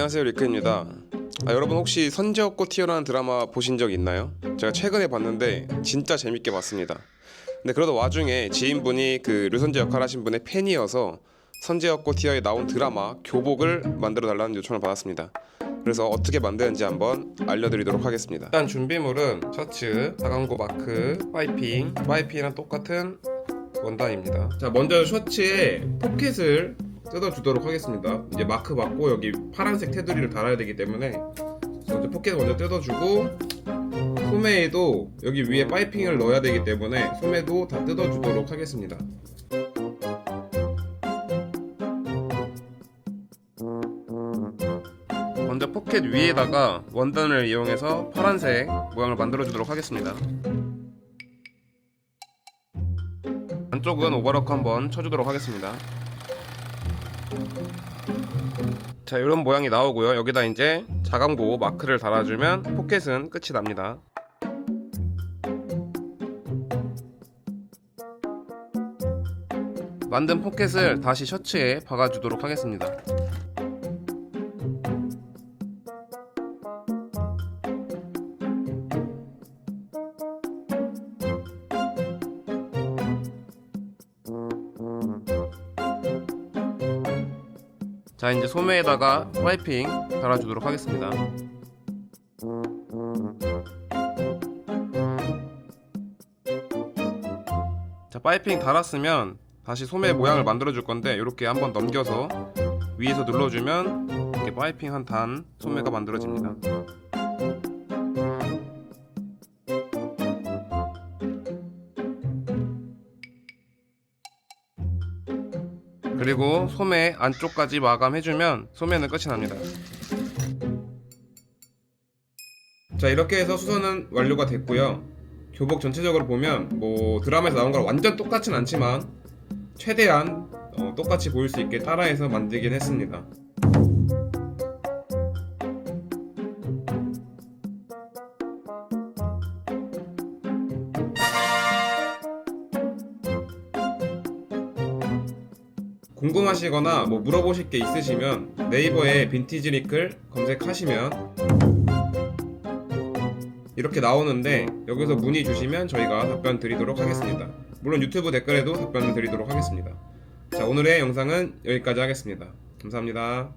안녕하세요 리크입니다. 아, 여러분 혹시 선지없고 튀어나온 드라마 보신 적 있나요? 제가 최근에 봤는데 진짜 재밌게 봤습니다. 근데 그러던 와중에 지인분이 그 류선재 역할 하신 분의 팬이어서 선지없고 튀어에 나온 드라마 교복을 만들어 달라는 요청을 받았습니다. 그래서 어떻게 만드는지 한번 알려드리도록 하겠습니다. 일단 준비물은 셔츠, 다광고 마크, 파이핑, 파이핑이랑 똑같은 원단입니다. 자 먼저 셔츠에 포켓을 뜯어 주도록 하겠습니다. 이제 마크 받고 여기 파란색 테두리를 달아야 되기 때문에 먼저 포켓 먼저 뜯어 주고 소매에도 여기 위에 파이핑을 넣어야 되기 때문에 소매도 다 뜯어 주도록 하겠습니다. 먼저 포켓 위에다가 원단을 이용해서 파란색 모양을 만들어 주도록 하겠습니다. 안쪽은 오버로크 한번 쳐주도록 하겠습니다. 자 이런 모양이 나오고요. 여기다 이제 자강보 마크를 달아주면 포켓은 끝이 납니다. 만든 포켓을 다시 셔츠에 박아주도록 하겠습니다 자 이제 소매에다가 파이핑 달아주도록 하겠습니다. 자 파이핑 달았으면 다시 소매 모양을 만들어 줄 건데 이렇게 한번 넘겨서 위에서 눌러주면 이렇게 파이핑 한 단 소매가 만들어집니다 그리고 소매 안쪽까지 마감해주면 소매는 끝이 납니다. 자 이렇게 해서 수선은 완료가 됐고요. 교복 전체적으로 보면 뭐 드라마에서 나온 거랑 완전 똑같진 않지만 최대한 어, 똑같이 보일 수 있게 따라해서 만들긴 했습니다. 궁금하시거나 뭐 물어보실 게 있으시면 네이버에 빈티지 리클 검색하시면 이렇게 나오는데 여기서 문의 주시면 저희가 답변 드리도록 하겠습니다. 물론 유튜브 댓글에도 답변을 드리도록 하겠습니다. 자, 오늘의 영상은 여기까지 하겠습니다. 감사합니다.